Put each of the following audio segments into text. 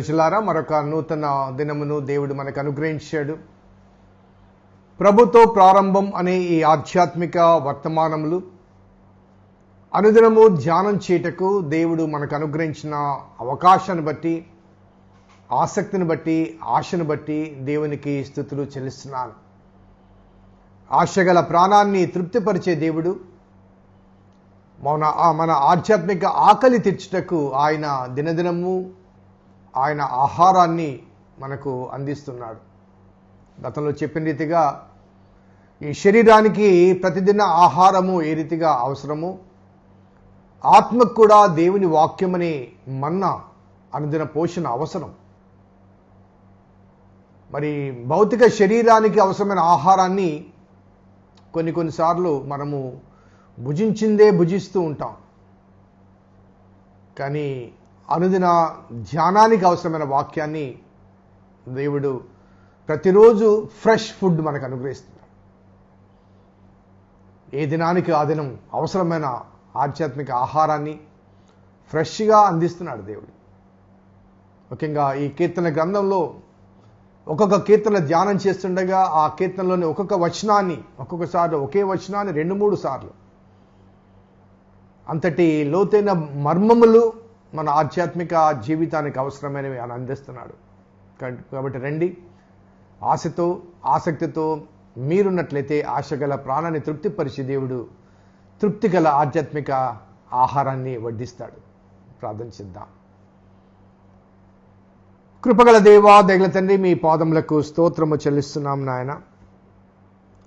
ప్రజలారా మరొక నూతన దినమును దేవుడు మనకు అనుగ్రహించాడు. ప్రభుతో ప్రారంభం అనే ఈ ఆధ్యాత్మిక వర్తమానములు అనుదినము ధ్యానం చేయటకు దేవుడు మనకు అనుగ్రహించిన అవకాశాన్ని బట్టి ఆసక్తిని బట్టి ఆశను బట్టి దేవునికి స్థుతులు చెల్లిస్తున్నాను. ఆశగల ప్రాణాన్ని తృప్తిపరిచే దేవుడు మన మన ఆధ్యాత్మిక ఆకలి తీర్చుటకు ఆయన దినదినము ఆయన ఆహారాన్ని మనకు అందిస్తున్నాడు. గతంలో చెప్పిన రీతిగా ఈ శరీరానికి ప్రతిదిన ఆహారము ఏ రీతిగా అవసరము? ఆత్మకు కూడా దేవుని వాక్యమని మన్నా అనుదిన పోషణ అవసరం. మరి భౌతిక శరీరానికి అవసరమైన ఆహారాన్ని కొన్ని కొన్నిసార్లు మనము భుజించిందే భుజిస్తూ ఉంటాం. కానీ అనుదిన ధ్యానానికి అవసరమైన వాక్యాన్ని దేవుడు ప్రతిరోజు ఫ్రెష్ ఫుడ్ మనకు అనుగ్రహిస్తుంది ఏ దినానికి ఆ దినం అవసరమైన ఆధ్యాత్మిక ఆహారాన్ని ఫ్రెష్గా అందిస్తున్నాడు దేవుడు. ముఖ్యంగా ఈ కీర్తన గ్రంథంలో ఒక్కొక్క కీర్తన ధ్యానం చేస్తుండగా ఆ కీర్తనలోని ఒక్కొక్క వచనాన్ని ఒక్కొక్కసారి ఒకే వచనాన్ని రెండు మూడు సార్లు. అంతటి లోతైన మర్మములు మన ఆధ్యాత్మిక జీవితానికి అవసరమైనవి అని అందిస్తున్నాడు. కాబట్టి- రండి. ఆశతో ఆసక్తితో మీరున్నట్లయితే ఆశగల ప్రాణాన్ని తృప్తిపరిచే దేవుడు తృప్తి గల ఆధ్యాత్మిక ఆహారాన్ని వడ్డిస్తాడు. ప్రార్థించిద్దాం కృపగల దేవా దగల తండ్రి మీ పాదములకు స్తోత్రము చెల్లిస్తున్నాం నాయన.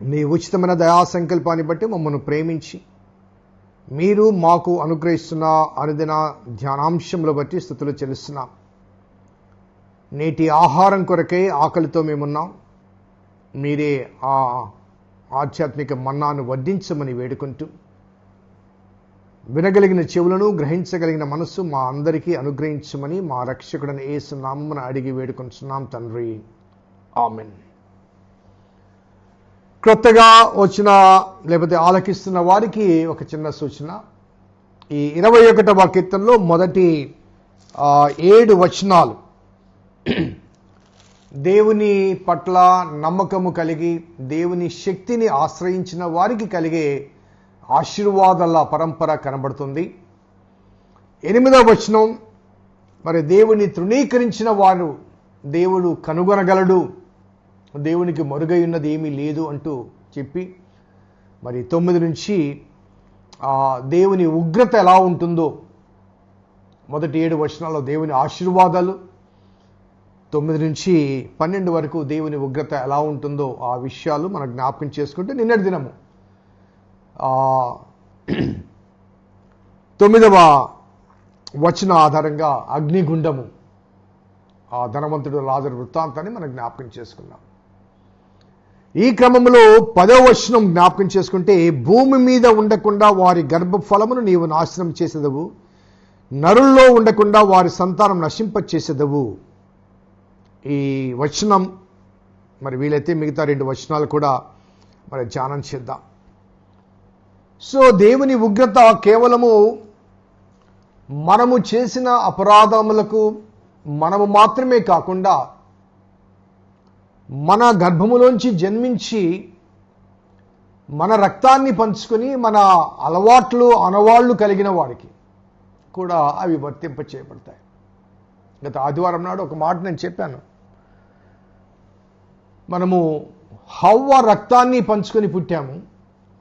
మీ ఉచితమైన దయా సంకల్పాన్ని బట్టి మమ్మల్ని ప్రేమించి మీరు మాకు అనుగ్రహిస్తున్న అనుదిన ధ్యానాంశంలో బట్టి స్థుతులు చెల్లిస్తున్నాం. నేటి ఆహారం కొరకే ఆకలితో మేమున్నాం. మీరే ఆ ఆధ్యాత్మిక మన్నాను వడ్డించమని వేడుకుంటూ వినగలిగిన చెవులను గ్రహించగలిగిన మనస్సు మా అందరికీ అనుగ్రహించమని మా రక్షకుడని ఏసు అడిగి వేడుకుంటున్నాం తండ్రి. ఆమెన్. క్రొత్తగా వచ్చిన లేకపోతే ఆలకిస్తున్న వారికి ఒక చిన్న సూచన. ఈ ఇరవై ఒకటవ కీర్తనలో మొదటి ఏడు వచనాలు. దేవుని పట్ల నమ్మకము కలిగి దేవుని శక్తిని ఆశ్రయించిన వారికి కలిగే ఆశీర్వాదాల పరంపర కనబడుతుంది. ఎనిమిదవ వచనం మరి దేవుని తృణీకరించిన వారు దేవుడు కనుగొనగలడు. దేవునికి మరుగై ఉన్నది ఏమీ లేదు అంటూ చెప్పి మరి తొమ్మిది నుంచి ఆ దేవుని ఉగ్రత ఎలా ఉంటుందో మొదటి ఏడు వచనాల్లో దేవుని ఆశీర్వాదాలు తొమ్మిది నుంచి పన్నెండు వరకు దేవుని ఉగ్రత ఎలా ఉంటుందో ఆ విషయాలు మనం జ్ఞాపకం చేసుకుంటే నిన్నటి దినము. తొమ్మిదవ వచన ఆధారంగా అగ్నిగుండము. ఆ ధనవంతుడు రాజు వృత్తాంతాన్ని మనం జ్ఞాపకం చేసుకున్నాం. ఈ క్రమంలో పదో వచనం జ్ఞాపకం చేసుకుంటే భూమి మీద ఉండకుండా వారి గర్భఫలమును నీవు నాశనం చేసేదవు నరుల్లో ఉండకుండా వారి సంతానం నశింపచేసేదవు. ఈ వచనం మరి వీలైతే మిగతా రెండు వచనాలు కూడా మరి ధ్యానం చేద్దాం. సో దేవుని ఉగ్రత కేవలము మనము చేసిన అపరాధములకు మనము మాత్రమే కాకుండా మన గర్భములోంచి జన్మించి మన రక్తాన్ని పంచుకొని మన అలవాట్లు అనవాళ్ళు కలిగిన వాడికి కూడా అవి వర్తింప చేయబడతాయి. గత ఆదివారం నాడు ఒక మాట నేను చెప్పాను. మనము హవ్వ రక్తాన్ని పంచుకొని పుట్టాము.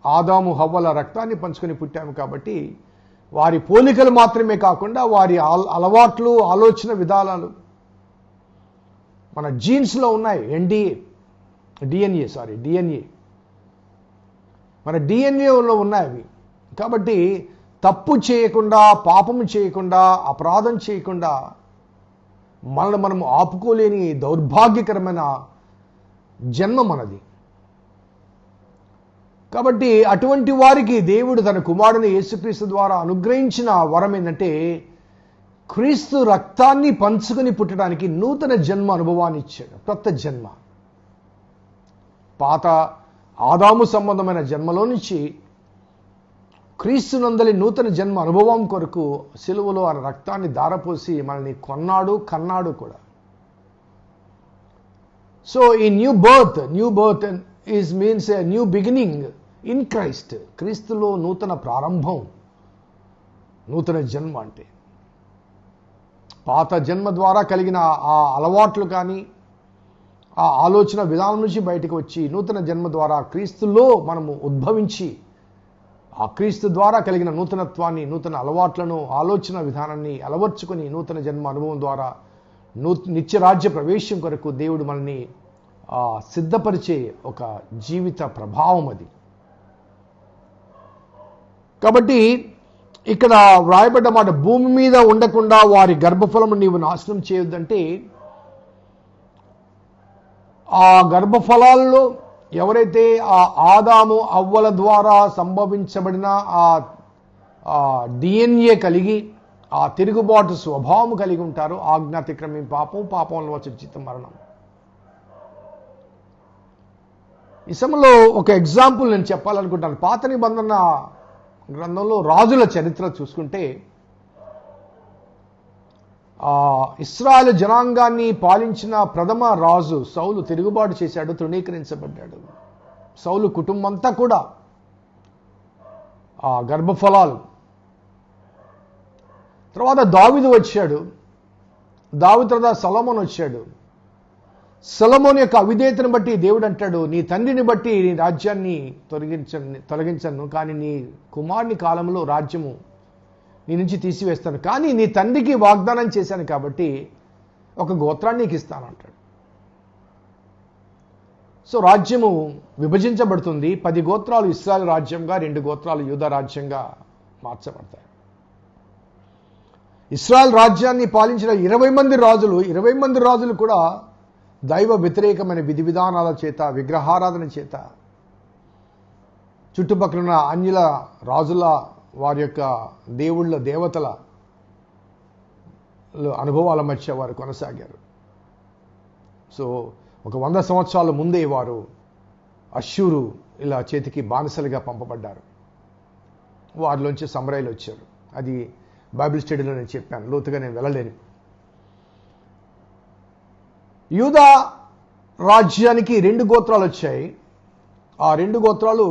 ఆదాము హవ్వల రక్తాన్ని పంచుకొని పుట్టాము కాబట్టి వారి పోలికలు మాత్రమే కాకుండా వారి అలవాట్లు ఆలోచన విధానాలు మన జీన్స్లో ఉన్నాయి ఎన్డిఏ డిఎన్ఏ సారీ డిఎన్ఏ మన డిఎన్ఏలో ఉన్నాయి అవి. కాబట్టి తప్పు చేయకుండా పాపము చేయకుండా అపరాధం చేయకుండా మనల్ని మనం ఆపుకోలేని దౌర్భాగ్యకరమైన జన్మ మనది. కాబట్టి అటువంటి వారికి దేవుడు తన కుమారుని యేసుక్రీస్తు ద్వారా అనుగ్రహించిన వరం ఏంటంటే క్రీస్తు రక్తాన్ని పంచుకుని పుట్టడానికి నూతన జన్మ అనుభవాన్ని ఇచ్చాడు. కొత్త జన్మ. పాత ఆదాము సంబంధమైన జన్మలో నుంచి క్రీస్తు నందలి నూతన జన్మ అనుభవం కొరకు సిలువలో ఆ రక్తాన్ని దారపోసి మనల్ని కొన్నాడు కన్నాడు కూడా. సో ఈ new birth new birth is means a new beginning in Christ. క్రీస్తులో నూతన ప్రారంభం నూతన జన్మ అంటే. పాత జన్మ ద్వారా కలిగిన ఆ అలవాట్లు కానీ ఆ ఆలోచన విధానం నుంచి బయటకు వచ్చి నూతన జన్మ ద్వారా క్రీస్తులో మనము ఉద్భవించి ఆ క్రీస్తు ద్వారా కలిగిన నూతనత్వాన్ని నూతన అలవాట్లను ఆలోచన విధానాన్ని అలవర్చుకొని నూతన జన్మ అనుభవం ద్వారా నూ నిత్యరాజ్య ప్రవేశం కొరకు దేవుడు మనల్ని సిద్ధపరిచే ఒక జీవిత ప్రభావం అది. కాబట్టి ఇక్కడ వ్రాయబడ్డ మాట భూమి మీద ఉండకుండా వారి గర్భఫలము నీవు నాశనం చేయొద్దంటే ఆ గర్భఫలాల్లో ఎవరైతే ఆ ఆదాము అవ్వల ద్వారా సంభవించబడిన ఆ డిఎన్ఏ కలిగి ఆ తిరుగుబాటు స్వభావం కలిగి ఉంటారు ఆజ్ఞాతిక్రమం పాపం పాపంలో వచ్చిన చిత్త మరణం. ఈ సమయంలో ఒక ఎగ్జాంపుల్ నేను చెప్పాలనుకుంటాను. పాత నిబంధన గ్రంథంలో రాజుల చరిత్ర చూసుకుంటే ఆ ఇస్రాయల్ జనాంగాన్ని పాలించిన ప్రథమ రాజు సౌలు తిరుగుబాటు చేశాడు తృణీకరించబడ్డాడు. సౌలు కుటుంబంతా కూడా ఆ గర్భఫలాలు. తర్వాత దావిదు వచ్చాడు. దావి తర్వాత సలమన్ వచ్చాడు. సలమోన్ యొక్క అవిధేయతను బట్టి దేవుడు అంటాడు నీ తండ్రిని బట్టి నీ రాజ్యాన్ని తొలగించను తొలగించను కానీ నీ కుమారుని కాలంలో రాజ్యము నీ నుంచి తీసివేస్తాను. కానీ నీ తండ్రికి వాగ్దానం చేశాను కాబట్టి ఒక గోత్రాన్ని నీకు ఇస్తాను అంటాడు. సో రాజ్యము విభజించబడుతుంది. పది గోత్రాలు ఇస్రాయల్ రాజ్యంగా రెండు గోత్రాలు యూద రాజ్యంగా మార్చబడతాయి. ఇస్రాయల్ రాజ్యాన్ని పాలించిన ఇరవై మంది రాజులు ఇరవై మంది రాజులు కూడా దైవ వ్యతిరేకమైన విధి విధానాల చేత విగ్రహారాధన చేత చుట్టుపక్కల ఉన్న అన్యుల రాజుల వారి యొక్క దేవుళ్ళ దేవతల అనుభవాల మధ్య వారు కొనసాగారు. సో ఒక వంద సంవత్సరాల ముందే వారు అశ్యూరు ఇలా చేతికి బానిసలుగా పంపబడ్డారు. వారిలోంచి సమరాయిలు వచ్చారు. అది బైబిల్ స్టడీలో నేను చెప్పాను. లోతుగా నేను వెళ్ళలేను. యూదా రాజ్యానికి రెండు గోత్రాలు వచ్చాయి. ఆ రెండు గోత్రాలు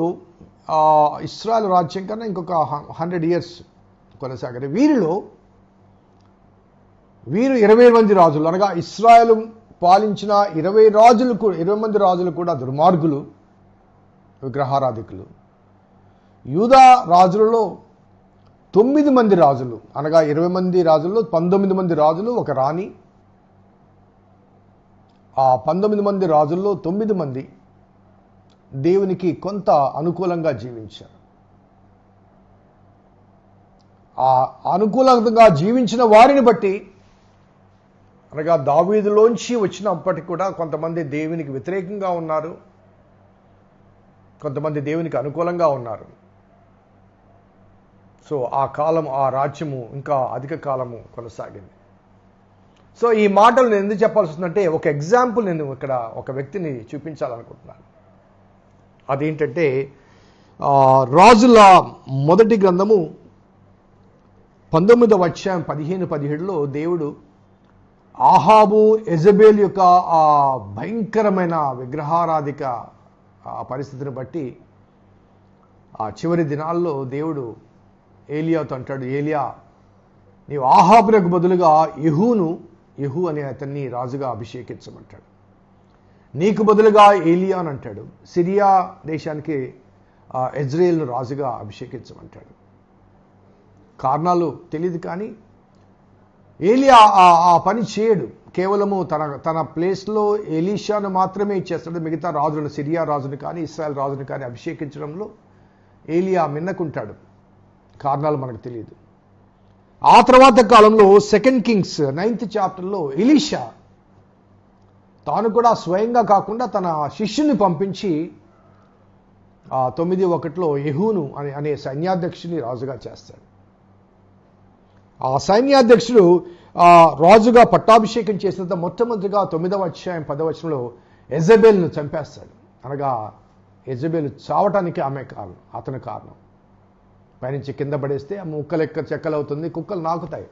ఆ, ఇస్రాయల్ రాజ్యం కన్నా ఇంకొక హండ్రెడ్ ఇయర్స్ కొనసాగారు వీరిలో వీరు ఇరవై మంది రాజులు అనగా ఇస్రాయలు పాలించిన ఇరవై రాజులు కూడా ఇరవై మంది రాజులు కూడా దుర్మార్గులు విగ్రహారాధికులు. యూదా రాజులలో తొమ్మిది మంది రాజులు అనగా ఇరవై మంది రాజుల్లో పంతొమ్మిది మంది రాజులు ఒక రాణి ఆ పంతొమ్మిది మంది రాజుల్లో తొమ్మిది మంది దేవునికి కొంత అనుకూలంగా జీవించారు. ఆ అనుకూలంగా జీవించిన వారిని బట్టి అనగా దావీదులోంచి వచ్చినప్పటికి కూడా కొంతమంది దేవునికి వ్యతిరేకంగా ఉన్నారు. కొంతమంది దేవునికి అనుకూలంగా ఉన్నారు. సో ఆ కాలం ఆ రాజ్యము ఇంకా అధిక కాలము కొనసాగింది. సో ఈ మాటలు నేను ఎందుకు చెప్పాల్సి వస్తుందంటే ఒక ఎగ్జాంపుల్ నేను ఇక్కడ ఒక వ్యక్తిని చూపించాలనుకుంటున్నాను. అదేంటంటే రాజుల మొదటి గ్రంథము పంతొమ్మిదవ అధ్యాయం పదిహేను పదిహేడులో దేవుడు ఆహాబు ఎజబేల్ యొక్క ఆ భయంకరమైన విగ్రహారాధిక ఆ పరిస్థితిని బట్టి ఆ చివరి దినాల్లో దేవుడు ఏలియాతో అంటాడు ఏలియా నీవు ఆహాబులకు బదులుగా యహూను యహూ అనే అతన్ని రాజుగా అభిషేకించమంటాడు. నీకు బదులుగా ఏలియా అని అంటాడు. సిరియా దేశానికి ఆ, రాజుగా అభిషేకించమంటాడు. కారణాలు తెలియదు కానీ ఏలియా ఆ- ఆ పని చేయడు. కేవలము తన తన ప్లేస్లో ఎలీషాను మాత్రమే చేస్తాడు. మిగతా రాజులను సిరియా రాజును కానీ ఇస్రాయల్ రాజును కానీ అభిషేకించడంలో ఏలియా మిన్నకుంటాడు. కారణాలు మనకు తెలియదు ఆ తర్వాత కాలంలో సెకండ్ కింగ్స్ నైన్త్ చాప్టర్లో ఇలీషా తాను కూడా స్వయంగా కాకుండా తన శిష్యుని పంపించి ఆ తొమ్మిది ఒకటిలో యహూను అనే అనే సైన్యాధ్యక్షుని రాజుగా చేస్తాడు. ఆ సైన్యాధ్యక్షుడు రాజుగా పట్టాభిషేకం చేసినంత మొట్టమొదటిగా తొమ్మిదవ అధ్యాయం పదవచనంలో ఎజబెల్ను చంపేస్తాడు. అనగా ఎజబెల్ చావటానికి ఆమె కారణం అతని కారణం. పైనుంచి కింద పడేస్తే ఆ ముక్కలు ఎక్క చెక్కలు అవుతుంది కుక్కలు నాకుతాయి.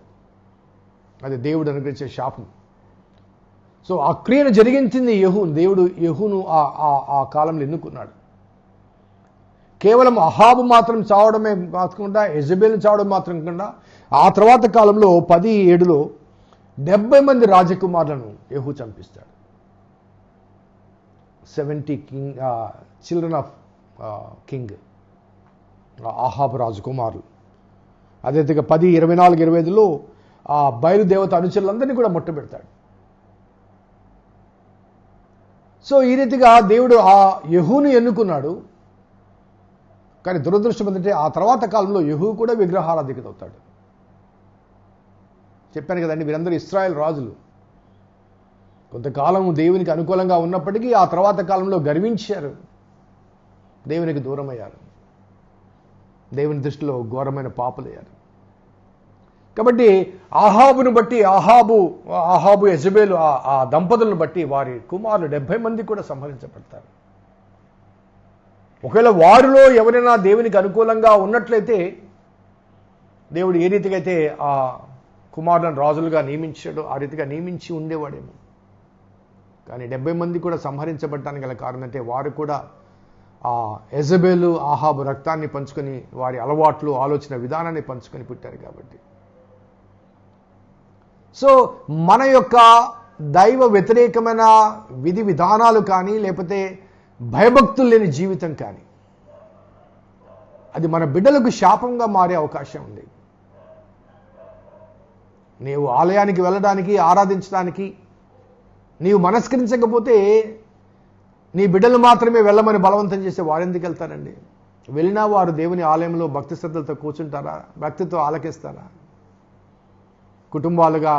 అది దేవుడు అనుగ్రహించే శాపం. సో ఆ క్రియను జరిగించింది యహూ. దేవుడు యహూను ఆ ఆ- కాలంలో ఎన్నుకున్నాడు. కేవలం అహాబు మాత్రం చావడమే కాకుండా ఎజబేల్ని చావడం మాత్రం కాకుండా ఆ తర్వాత కాలంలో పది ఏడులో డెబ్బై మంది రాజకుమారులను యహూ చంపిస్తాడు. Seventy king children of king. ఆహాబు రాజకుమారులు. అదే విధంగా పది ఇరవై నాలుగు ఇరవై ఐదులో ఆ బయలుదేవత అనుచరులందరినీ కూడా ముట్టబెడతాడు సో ఈ రీతిగా దేవుడు ఆ యహూను ఎన్నుకున్నాడు. కానీ దురదృష్టం ఏంటంటే ఆ తర్వాత కాలంలో యహూ కూడా విగ్రహారాధికతవుతాడు చెప్పాను కదండి వీరందరూ ఇస్రాయల్ రాజులు. కొంతకాలం దేవునికి అనుకూలంగా ఉన్నప్పటికీ ఆ తర్వాత కాలంలో గర్వించారు. దేవునికి దూరమయ్యారు. దేవుని దృష్టిలో ఘోరమైన పాపలయ్యారు. కాబట్టి ఆహాబును బట్టి ఆహాబు ఆహాబు యజబేలు ఆ- దంపతులను బట్టి వారి కుమారులు డెబ్బై మంది కూడా సంహరించబడతారు. ఒకవేళ వారిలో ఎవరైనా దేవునికి అనుకూలంగా ఉన్నట్లయితే దేవుడు ఏ రీతిగా అయితే ఆ కుమారులను రాజులుగా నియమించాడో ఆ రీతిగా నియమించి ఉండేవాడేమో. కానీ డెబ్బై మంది కూడా సంహరించబడటానికి గల కారణం అంటే వారు కూడా ఎజబేలు ఆహాబు రక్తాన్ని పంచుకొని వారి అలవాట్లు ఆలోచన విధానాన్ని పంచుకొని పుట్టారు కాబట్టి. సో మన యొక్క దైవ వ్యతిరేకమైన విధి విధానాలు కానీ లేకపోతే భయభక్తులు లేని జీవితం కానీ అది మన బిడ్డలకు శాపంగా మారే అవకాశం ఉంది. నీవు ఆలయానికి వెళ్ళడానికి ఆరాధించడానికి నీవు మనస్కరించకపోతే నీ బిడ్డలు మాత్రమే వెళ్ళమని బలవంతం చేస్తే వారెందుకు వెళ్తారండి? వెళ్ళినా వారు దేవుని ఆలయంలో భక్తి శ్రద్ధలతో కూర్చుంటారా? భక్తితో ఆలకిస్తారా? కుటుంబాలుగా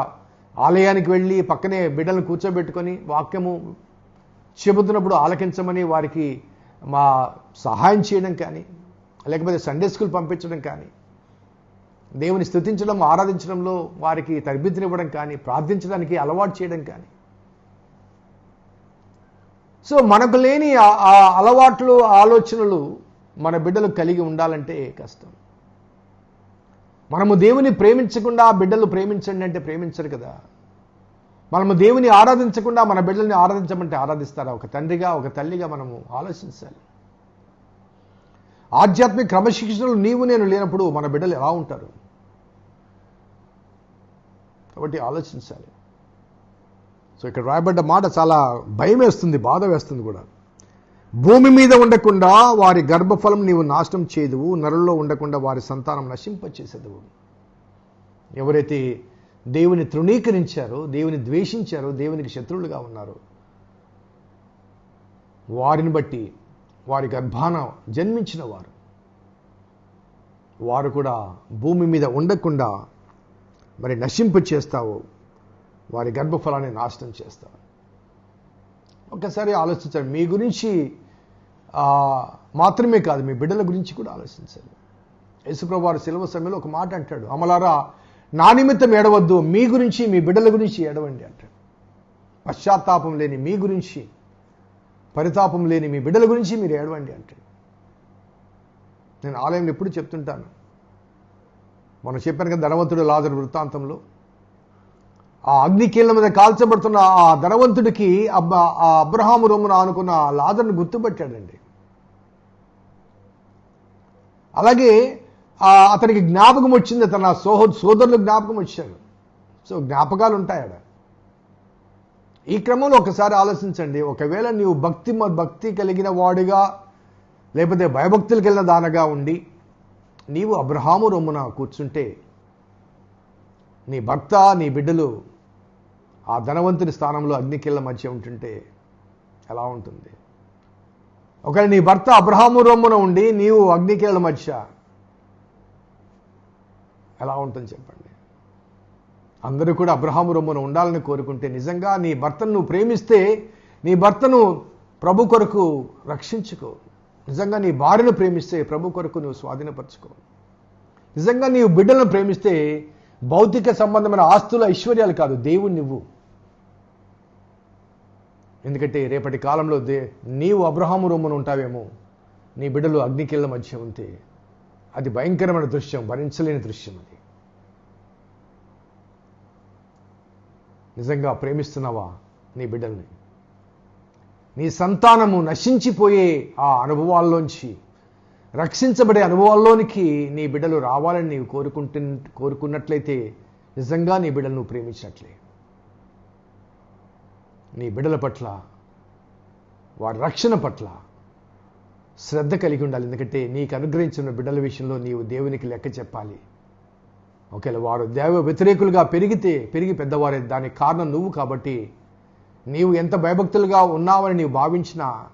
ఆలయానికి వెళ్ళి పక్కనే బిడ్డలను కూర్చోబెట్టుకొని వాక్యము చెబుతున్నప్పుడు ఆలకించమని వారికి మా సహాయం చేయడం కానీ లేకపోతే సండే స్కూల్ పంపించడం కానీ దేవుని స్థుతించడం ఆరాధించడంలో వారికి తరబితినివ్వడం కానీ ప్రార్థించడానికి అలవాటు చేయడం కానీ సో మనకు లేని ఆ- అలవాట్లు ఆలోచనలు మన బిడ్డలు కలిగి ఉండాలంటే కష్టం. మనము దేవుని ప్రేమించకుండా బిడ్డలు ప్రేమించండి అంటే ప్రేమించరు కదా. మనము దేవుని ఆరాధించకుండా మన బిడ్డల్ని ఆరాధించమంటే ఆరాధిస్తారా? ఒక తండ్రిగా ఒక తల్లిగా మనము ఆలోచించాలి. ఆధ్యాత్మిక క్రమశిక్షణలు నీవు నేను లేనప్పుడు మన బిడ్డలు ఎలా ఉంటారు? కాబట్టి ఆలోచించాలి. సో ఇక్కడ రాయబడ్డ మాట చాలా భయం వేస్తుంది బాధ వేస్తుంది కూడా. భూమి మీద ఉండకుండా వారి గర్భఫలం నీవు నాశనం చేయదువు నరుల్లో ఉండకుండా వారి సంతానం నశింపచేసేదువు. ఎవరైతే దేవుని తృణీకరించారో దేవుని ద్వేషించారో దేవునికి శత్రువులుగా ఉన్నారో వారిని బట్టి వారి గర్భాన జన్మించిన వారు వారు కూడా భూమి మీద ఉండకుండా మరి నశింప చేస్తావు వారి గర్భఫలాన్ని నాశనం చేస్తాడు. ఒకసారి ఆలోచించండి. మీ గురించి మాత్రమే కాదు మీ బిడ్డల గురించి కూడా ఆలోచించండి. యేసుప్రభు వారు సెలవు సమయంలో ఒక మాట అంటాడు. అమలారా నా నిమిత్తం ఏడవద్దు మీ గురించి మీ బిడ్డల గురించి ఏడవండి అంటాడు. పశ్చాత్తాపం లేని మీ గురించి పరితాపం లేని మీ బిడ్డల గురించి మీరు ఏడవండి అంటాడు. నేను ఆలయంలో ఎప్పుడు చెప్తుంటాను. మనం చెప్పాను కదా ధనవంతుడు లాజరు వృత్తాంతంలో. ఆ అగ్నికీళ్ళ మీద కాల్చబడుతున్న ఆ ధనవంతుడికి అబ్బ ఆ అబ్రహాము రొమ్మున అనుకున్న ఆ గుర్తుపెట్టాడండి. అలాగే అతనికి జ్ఞాపకం వచ్చింది తన సోహ సోదరులు జ్ఞాపకం వచ్చారు. సో జ్ఞాపకాలు ఉంటాయి ఆడ ఈ క్రమంలో ఒకసారి ఆలోచించండి ఒకవేళ నీవు భక్తి భక్తి కలిగిన వాడిగా లేకపోతే భయభక్తులు కలిగిన దానగా ఉండి నీవు అబ్రహాము రొమ్మున కూర్చుంటే నీ భర్త నీ బిడ్డలు ఆ ధనవంతుని స్థానంలో అగ్నికిళ్ళ మధ్య ఉంటుంటే ఎలా ఉంటుంది? ఒకవేళ నీ భర్త అబ్రహాము రొమ్మున ఉండి నీవు అగ్నికిళ్ళ మధ్య ఎలా ఉంటుంది చెప్పండి? అందరూ కూడా అబ్రహాము రొమ్మున ఉండాలని కోరుకుంటే నిజంగా నీ భర్తను నువ్వు ప్రేమిస్తే నీ భర్తను ప్రభు కొరకు రక్షించుకో. నిజంగా నీ భార్యను ప్రేమిస్తే ప్రభు కొరకు నువ్వు స్వాధీనపరచుకో. నిజంగా నీవు బిడ్డలను ప్రేమిస్తే భౌతిక సంబంధమైన ఆస్తుల ఐశ్వర్యాలు కాదు దేవుడు నువ్వు ఎందుకంటే రేపటి కాలంలో దే నీవు అబ్రహాము రూమును ఉంటావేమో నీ బిడ్డలు అగ్నికిళ్ళ మధ్య ఉంటే అది భయంకరమైన దృశ్యం భరించలేని దృశ్యం అది. నిజంగా ప్రేమిస్తున్నావా నీ బిడ్డల్ని? నీ సంతానము నశించిపోయే ఆ అనుభవాల్లోంచి రక్షించబడే అనుభవాల్లోనికి నీ బిడ్డలు రావాలని నీవు కోరుకుంటు కోరుకున్నట్లయితే నిజంగా నీ బిడ్డలు నువ్వు ప్రేమించినట్లే. నీ బిడ్డల పట్ల వారి రక్షణ పట్ల శ్రద్ధ కలిగి ఉండాలి. ఎందుకంటే నీకు అనుగ్రహించిన బిడ్డల విషయంలో నీవు దేవునికి లెక్క చెప్పాలి. ఒకవేళ వారు దేవ వ్యతిరేకులుగా పెరిగితే పెరిగి పెద్దవారే దానికి కారణం నువ్వు కాబట్టి నీవు ఎంత భయభక్తులుగా ఉన్నావని నీవు భావించినా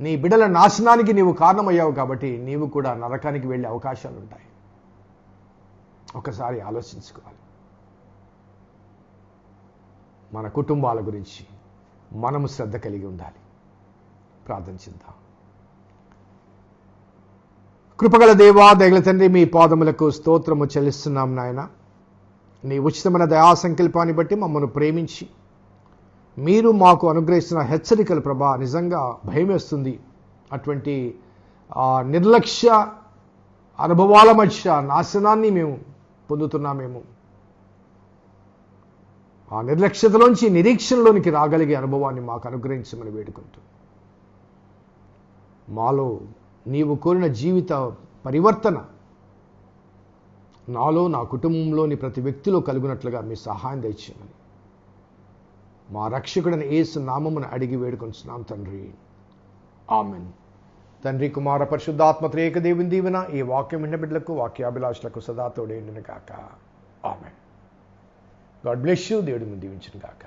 నీ బిడ్డల నాశనానికి నీవు కారణమయ్యావు కాబట్టి నీవు కూడా నరకానికి వెళ్ళే అవకాశాలు ఉంటాయి. ఒకసారి ఆలోచించుకోవాలి. మన కుటుంబాల గురించి మనము శ్రద్ధ కలిగి ఉండాలి. ప్రార్థన చేద్దాం. కృపగల దేవా దయగల తండ్రి మీ పాదములకు స్తోత్రము చెల్లిస్తున్నాం నాయన. నీ ఉచితమైన దయా సంకల్పాన్ని బట్టి మమ్మల్ని ప్రేమించి మీరు మాకు అనుగ్రహిస్తున్న హెచ్చరికల ప్రభా నిజంగా భయమేస్తుంది. అటువంటి నిర్లక్ష్య అనుభవాల మధ్య నాశనాన్ని మేము పొందుతున్నామేమో. ఆ నిర్లక్ష్యతలోంచి నిరీక్షణలోనికి రాగలిగే అనుభవాన్ని మాకు అనుగ్రహించమని వేడుకుంటూ మాలో నీవు కోరిన జీవిత పరివర్తన నాలో నా కుటుంబంలోని ప్రతి వ్యక్తిలో కలుగునట్లుగా మీ సహాయం దయచేయమని మా రక్షకుడని ఏసు నామమును అడిగి వేడుకొంచున్నాం తండ్రి. ఆమెన్. తండ్రి కుమార పరిశుద్ధాత్మ త్రేక దేవుని దీవెన ఈ వాక్యం విన్న బిడ్డలకు వాక్యాభిలాషులకు సదా తోడేండును కాక ఆమెన్. గాడ్ బ్లెస్ యూ దేవుడి ముందు దీవించిన కాక